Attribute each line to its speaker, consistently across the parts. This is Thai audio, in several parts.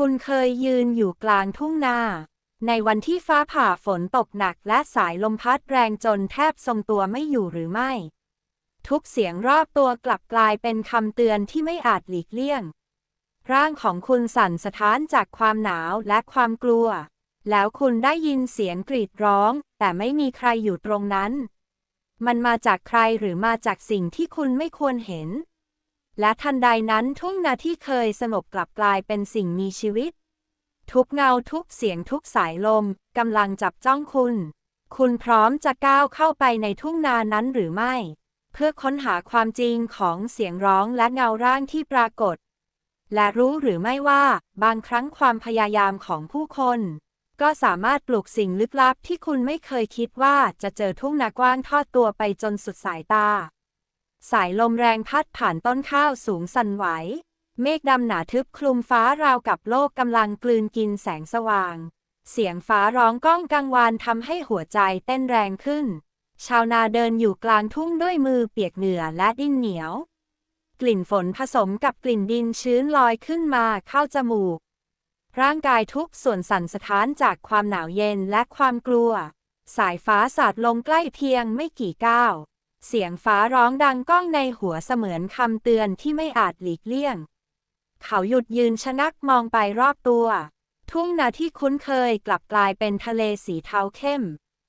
Speaker 1: คุณเคยยืนอยู่กลางทุ่งนา ในวันที่ฟ้าผ่าฝนตกหนักและสายลมพัดแรงจนแทบทรงตัวไม่อยู่หรือไม่ ทุกเสียงรอบตัวกลับกลายเป็นคำเตือนที่ไม่อาจหลีกเลี่ยง ร่างของคุณสั่นสะท้านจากความหนาวและความกลัว แล้วคุณได้ยินเสียงกรีดร้อง แต่ไม่มีใครอยู่ตรงนั้น มันมาจากใครหรือมาจากสิ่งที่คุณไม่ควรเห็น และทันใดนั้นทุ่งนาที่เคยสงบกลับกลายเป็นสิ่งมีชีวิต ทุกเงาทุกเสียงทุกสายลมกำลังจับจ้องคุณ คุณพร้อมจะก้าวเข้าไปในทุ่งนานั้นหรือไม่ เพื่อค้นหาความจริงของเสียงร้องและเงาร่างที่ปรากฏ และรู้หรือไม่ว่า บางครั้งความพยายามของผู้คน ก็สามารถปลุกสิ่งลึกลับที่คุณไม่เคยคิดว่าจะเจอทุ่งนากว้างทอดตัวไปจนสุดสายตา สายลมแรงพัดผ่านต้นข้าวสูงสั่นไหว เมฆดำหนาทึบคลุมฟ้าราวกับโลกกำลังกลืนกินแสงสว่าง เสียงฟ้าร้องก้องกังวานทำให้หัวใจเต้นแรงขึ้น ชาวนาเดินอยู่กลางทุ่งด้วยมือเปียกเหงื่อและดิ้นเหนียว กลิ่นฝนผสมกับกลิ่นดินชื้นลอยขึ้นมาเข้าจมูก ร่างกายทุกส่วนสั่นสะท้านจากความหนาวเย็นและความกลัว สายฟ้าสาดลงใกล้เพียงไม่กี่ก้าว เสียงฟ้าร้องดังก้องในหัวเสมือนคำเตือนที่ไม่อาจหลีกเลี่ยง เขาหยุดยืนชะงักมองไปรอบตัว ทุ่งนาที่คุ้นเคยกลับกลายเป็นทะเลสีเทาเข้ม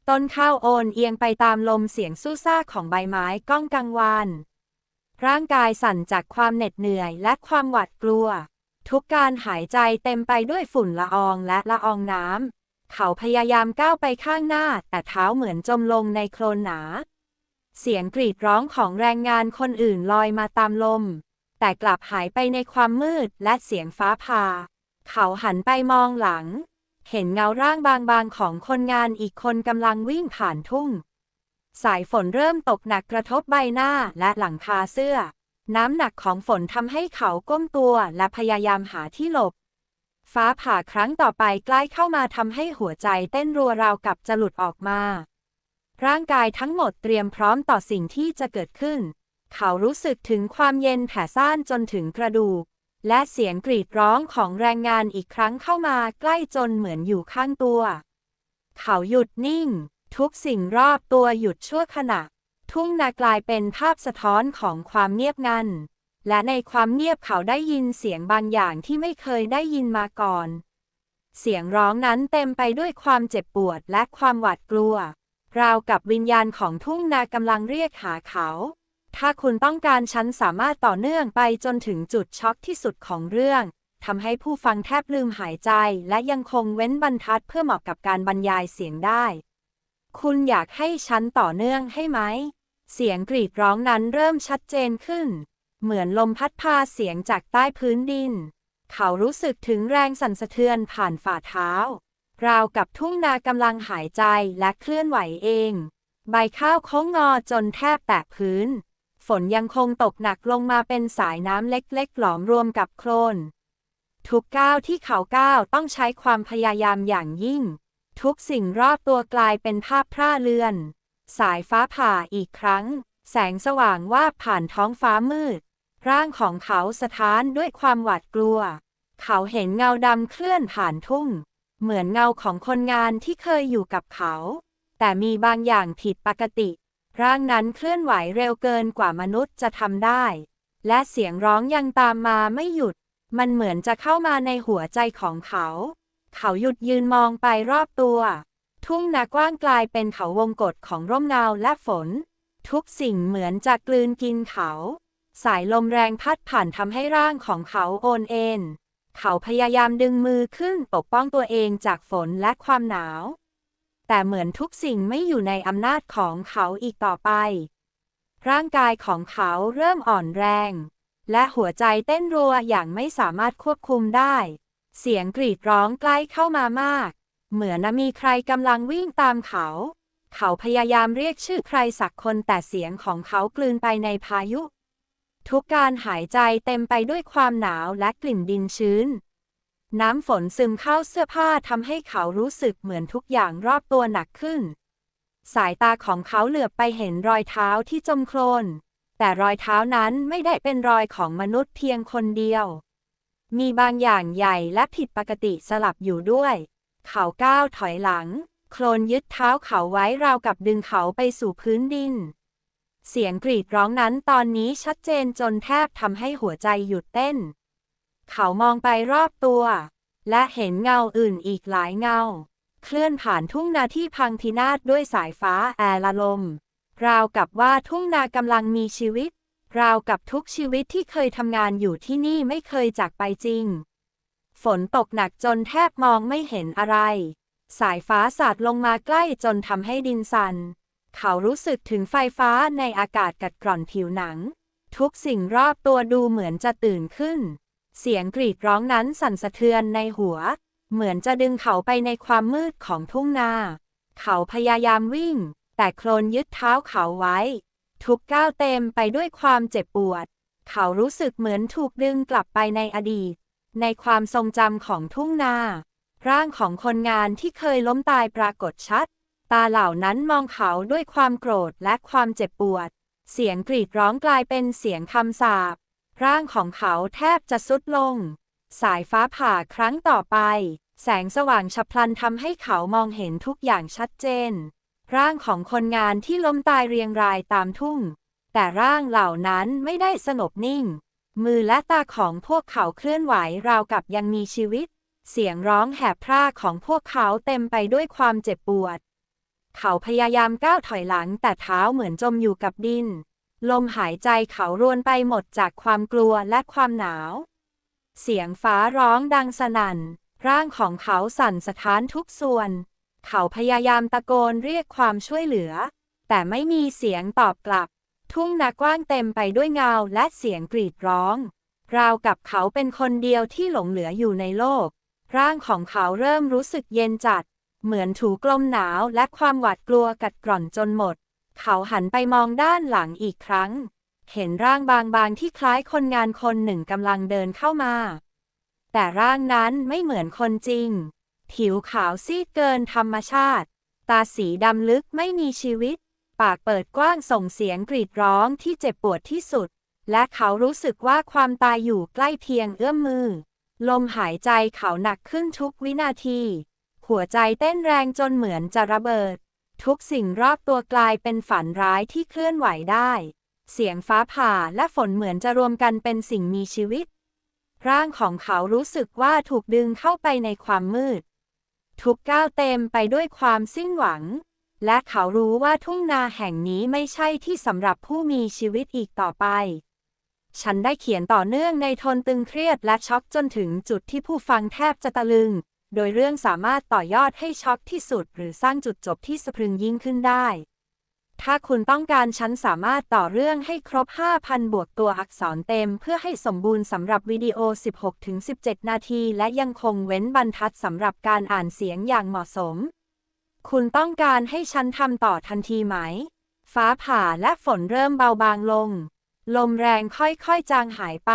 Speaker 1: ต้นข้าวโอนเอียงไปตามลมเสียงสู้ซ่าของใบไม้ก้องกังวานร่างกายสั่นจากความเหน็ดเหนื่อยและความหวาดกลัว ทุกการหายใจเต็มไปด้วยฝุ่นละอองและละอองน้ำเขาพยายามก้าวไปข้างหน้าแต่เท้าเหมือนจมลงในโคลนหนา เสียงกรีดร้องของแรงงานคนอื่นลอยมาตามลม แต่กลับหายไปในความมืดและเสียงฟ้าผ่า เขาหันไปมองหลัง เห็นเงาร่างบางๆของคนงานอีกคนกำลังวิ่งผ่านทุ่ง สายฝนเริ่มตกหนักกระทบใบหน้าและหลังคาเสื้อ น้ำหนักของฝนทำให้เขาก้มตัวและพยายามหาที่หลบ ฟ้าผ่าครั้งต่อไปใกล้เข้ามาทำให้หัวใจเต้นรัวราวกับจะหลุดออกมา ร่างกายทั้งหมดเตรียมพร้อมต่อสิ่งที่จะเกิดขึ้น เขารู้สึกถึงความเย็นแผ่ซ่านจนถึงกระดูก และเสียงกรีดร้องของแรงงานอีกครั้งเข้ามาใกล้จนเหมือนอยู่ข้างตัว เขาหยุดนิ่ง ทุกสิ่งรอบตัวหยุดชั่วขณะ ทุ่งนากลายเป็นภาพสะท้อนของความเงียบงัน และในความเงียบเขาได้ยินเสียงบางอย่างที่ไม่เคยได้ยินมาก่อน เสียงร้องนั้นเต็มไปด้วยความเจ็บปวดและความหวาดกลัว ราวกับวิญญาณของทุ่งนากำลังเรียกหาเขา ถ้าคุณต้องการฉันสามารถต่อเนื่องไปจนถึงจุดช็อกที่สุดของเรื่องทำให้ผู้ฟังแทบลืมหายใจ และยังคงเว้นบรรทัดเพื่อเหมาะกับการบรรยายเสียงได้ คุณอยากให้ฉันต่อเนื่องให้ไหม เสียงกรีดร้องนั้นเริ่มชัดเจนขึ้น เหมือนลมพัดพาเสียงจากใต้พื้นดิน เขารู้สึกถึงแรงสั่นสะเทือนผ่านฝ่าเท้า ราวกับทุ่งนากำลังหายใจและเคลื่อนไหวเอง ใบข้าวโค้งงอจนแทบแตะพื้น ฝนยังคงตกหนักลงมาเป็นสายน้ำเล็กๆ หลอมรวมกับโคลน ทุกก้าวที่เขาก้าวต้องใช้ความพยายามอย่างยิ่ง ทุกสิ่งรอบตัวกลายเป็นภาพพร่าเลือน สายฟ้าผ่าอีกครั้ง แสงสว่างวาบผ่านท้องฟ้ามืด ร่างของเขาสะท้านด้วยความหวาดกลัว เขาเห็นเงาดำเคลื่อนผ่านทุ่ง เหมือนเงาของคนงานที่เคยอยู่กับเขา แต่มีบางอย่างผิดปกติ ร่างนั้นเคลื่อนไหวเร็วเกินกว่ามนุษย์จะทำได้ และเสียงร้องยังตามมาไม่หยุด มันเหมือนจะเข้ามาในหัวใจของเขา เขาหยุดยืนมองไปรอบตัว ทุ่งนากว้างกลายเป็นเขาวงกฏของร่มเงาและฝน ทุกสิ่งเหมือนจะกลืนกินเขา สายลมแรงพัดผ่านทำให้ร่างของเขาโอนเอ็น เขาพยายามดึงมือขึ้นปกป้องตัวเองจากฝนและความหนาว แต่เหมือนทุกสิ่งไม่อยู่ในอำนาจของเขาอีกต่อไป ร่างกายของเขาเริ่มอ่อนแรง และหัวใจเต้นรัวอย่างไม่สามารถควบคุมได้ เสียงกรีดร้องใกล้เข้ามามาก เหมือนมีใครกำลังวิ่งตามเขา เขาพยายามเรียกชื่อใครสักคนแต่เสียงของเขากลืนไปในพายุ ทุกการหายใจเต็มไปด้วยความหนาวและกลิ่นดินชื้น น้ำฝนซึมเข้าเสื้อผ้าทำให้เขารู้สึกเหมือนทุกอย่างรอบตัวหนักขึ้น สายตาของเขาเหลือบไปเห็นรอยเท้าที่จมโคลน แต่รอยเท้านั้นไม่ได้เป็นรอยของมนุษย์เพียงคนเดียว มีบางอย่างใหญ่และผิดปกติสลับอยู่ด้วย เขาก้าวถอยหลัง โคลนยึดเท้าเขาไว้ราวกับดึงเขาไปสู่พื้นดิน เสียงกรีดร้องนั้นตอนนี้ชัดเจนจนแทบทำให้หัวใจหยุดเต้น เขามองไปรอบตัว และเห็นเงาอื่นอีกหลายเงา เคลื่อนผ่านทุ่งนาที่พังพินาศด้วยสายฟ้าแอลลม ราวกับว่าทุ่งนากำลังมีชีวิต ราวกับทุกชีวิตที่เคยทำงานอยู่ที่นี่ไม่เคยจากไปจริง ฝนตกหนักจนแทบมองไม่เห็นอะไร สายฟ้าสาดลงมาใกล้จนทำให้ดินสั่น เขารู้สึกถึงไฟฟ้าในอากาศกัดกร่อนผิวหนัง ทุกสิ่งรอบตัวดูเหมือนจะตื่นขึ้น เสียงกรีดร้องนั้นสั่นสะเทือนในหัว เหมือนจะดึงเขาไปในความมืดของทุ่งนา เขาพยายามวิ่ง แต่โคลนยึดเท้าเขาไว้ ทุกก้าวเต็มไปด้วยความเจ็บปวด เขารู้สึกเหมือนถูกดึงกลับไปในอดีต ในความทรงจำของทุ่งนา ร่างของคนงานที่เคยล้มตายปรากฏชัด ตาเหล่านั้นมองเขาด้วยความโกรธและความเจ็บปวด เสียงกรีดร้องกลายเป็นเสียงคำสาป ร่างของเขาแทบจะสุดลง สายฟ้าผ่าครั้งต่อไป แสงสว่างฉับพลันทำให้เขามองเห็นทุกอย่างชัดเจน ร่างของคนงานที่ล้มตายเรียงรายตามทุ่ง แต่ร่างเหล่านั้นไม่ได้สงบนิ่ง มือและตาของพวกเขาเคลื่อนไหวราวกับยังมีชีวิต เสียงร้องแหบพร่าของพวกเขาเต็มไปด้วยความเจ็บปวด เขาพยายามก้าวถอยหลังแต่เท้าเหมือนจมอยู่กับดิน ลมหายใจเขารวนไปหมดจากความกลัวและความหนาว เสียงฟ้าร้องดังสนั่น ร่างของเขาสั่นสะท้านทุกส่วน เขาพยายามตะโกนเรียกความช่วยเหลือ แต่ไม่มีเสียงตอบกลับ ทุ่งนากว้างเต็มไปด้วยเงาและเสียงกรีดร้อง ราวกับเขาเป็นคนเดียวที่หลงเหลืออยู่ในโลก ร่างของเขาเริ่มรู้สึกเย็นจัด เหมือนถูกลมหนาวและความหวาดกลัวกัดกร่อนจนหมด เขาหันไปมองด้านหลังอีกครั้ง เห็นร่างบางๆที่คล้ายคนงานคนหนึ่งกำลังเดินเข้ามา แต่ร่างนั้นไม่เหมือนคนจริง ผิวขาวซีดเกินธรรมชาติ ตาสีดำลึกไม่มีชีวิต ปากเปิดกว้างส่งเสียงกรีดร้องที่เจ็บปวดที่สุด และเขารู้สึกว่าความตายอยู่ใกล้เพียงเอื้อมมือ ลมหายใจเขาหนักขึ้นทุกวินาที หัวใจเต้นแรงจนเหมือนจะระเบิด ทุกสิ่งรอบตัวกลายเป็นฝันร้ายที่เคลื่อนไหวได้ เสียงฟ้าผ่าและฝนเหมือนจะรวมกันเป็นสิ่งมีชีวิต ร่างของเขารู้สึกว่าถูกดึงเข้าไปในความมืด ทุกก้าวเต็มไปด้วยความสิ้นหวัง และเขารู้ว่าทุ่งนาแห่งนี้ไม่ใช่ที่สำหรับผู้มีชีวิตอีกต่อไปฉันได้เขียนต่อเนื่องในโทนตึงเครียดและช็อกจนถึงจุดที่ผู้ฟังแทบจะตะลึง โดยเรื่องสามารถต่อยอดให้ช็อกที่สุด หรือสร้างจุดจบที่สะพรึงยิ่งขึ้นได้ ถ้าคุณต้องการฉันสามารถต่อเรื่องให้ครบ 5,000 บวกตัวอักษรเต็ม เพื่อให้สมบูรณ์สำหรับวิดีโอ 16-17 นาที และยังคงเว้นบรรทัดสำหรับการอ่านเสียงอย่างเหมาะสม คุณต้องการให้ฉันทำต่อทันทีไหม ฟ้าผ่าและฝนเริ่มเบาบางลง ลมแรงค่อยๆจางหายไป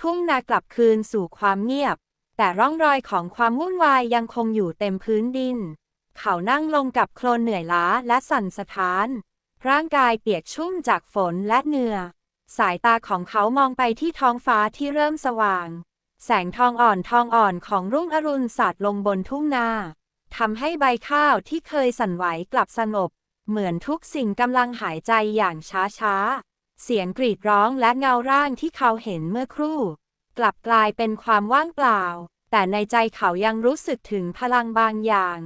Speaker 1: ทุ่งนากลับคืนสู่ความเงียบ แต่ร่องรอยของความวุ่นวายยังคงอยู่เต็มพื้นดิน เขานั่งลงกับโคลนเหนื่อยล้าและสั่นสะท้าน ร่างกายเปียกชุ่มจากฝนและเหงื่อ สายตาของเขามองไปที่ท้องฟ้าที่เริ่มสว่าง แสงทองอ่อนทองอ่อนของรุ่งอรุณสาดลงบนทุ่งนาทำให้ใบข้าวที่เคยสั่นไหวกลับสงบ เหมือนทุกสิ่งกำลังหายใจอย่างช้าๆเสียงกรีดร้องและเงาร่างที่เขาเห็นเมื่อครู่ กลับกลายเป็นความว่างเปล่า แต่ในใจเขายังรู้สึกถึงพลังบางอย่าง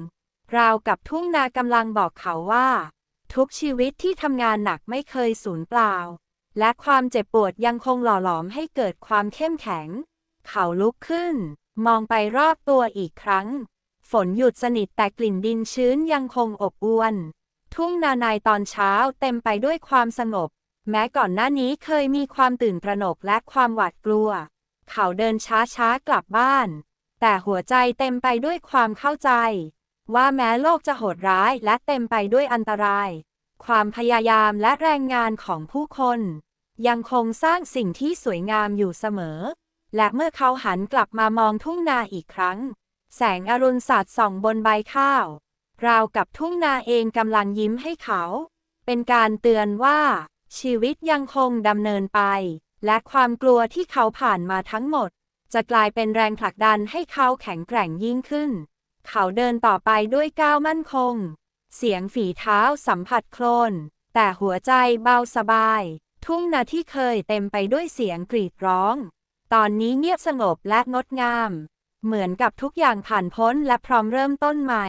Speaker 1: ราวกับทุ่งนากำลังบอกเขาว่า ทุกชีวิตที่ทำงานหนักไม่เคยสูญเปล่า และความเจ็บปวดยังคงหล่อหลอมให้เกิดความเข้มแข็ง เขาลุกขึ้น มองไปรอบตัวอีกครั้ง ฝนหยุดสนิทแต่กลิ่นดินชื้นยังคงอบอวนทุ่งนาในตอนเช้าเต็มไปด้วยความสงบ แม้ก่อนหน้านี้เคยมีความตื่นตระหนกและความหวาดกลัว เขาเดินช้าๆกลับบ้าน แต่หัวใจเต็มไปด้วยความเข้าใจ ว่าแม้โลกจะโหดร้ายและเต็มไปด้วยอันตราย ความพยายามและแรงงานของผู้คน ยังคงสร้างสิ่งที่สวยงามอยู่เสมอ และเมื่อเขาหันกลับมามองทุ่งนาอีกครั้ง แสงอรุณสาดส่องบนใบข้าว ราวกับทุ่งนาเองกำลังยิ้มให้เขา เป็นการเตือนว่าชีวิตยังคงดำเนินไป และความกลัวที่เขาผ่านมาทั้งหมด จะกลายเป็นแรงผลักดันให้เขาแข็งแกร่งยิ่งขึ้น เขาเดินต่อไปด้วยก้าวมั่นคง เสียงฝีเท้าสัมผัสโคลน แต่หัวใจเบาสบาย ทุ่งนาที่เคยเต็มไปด้วยเสียงกรีดร้อง ตอนนี้เงียบสงบและงดงาม เหมือนกับทุกอย่างผ่านพ้นและพร้อมเริ่มต้นใหม่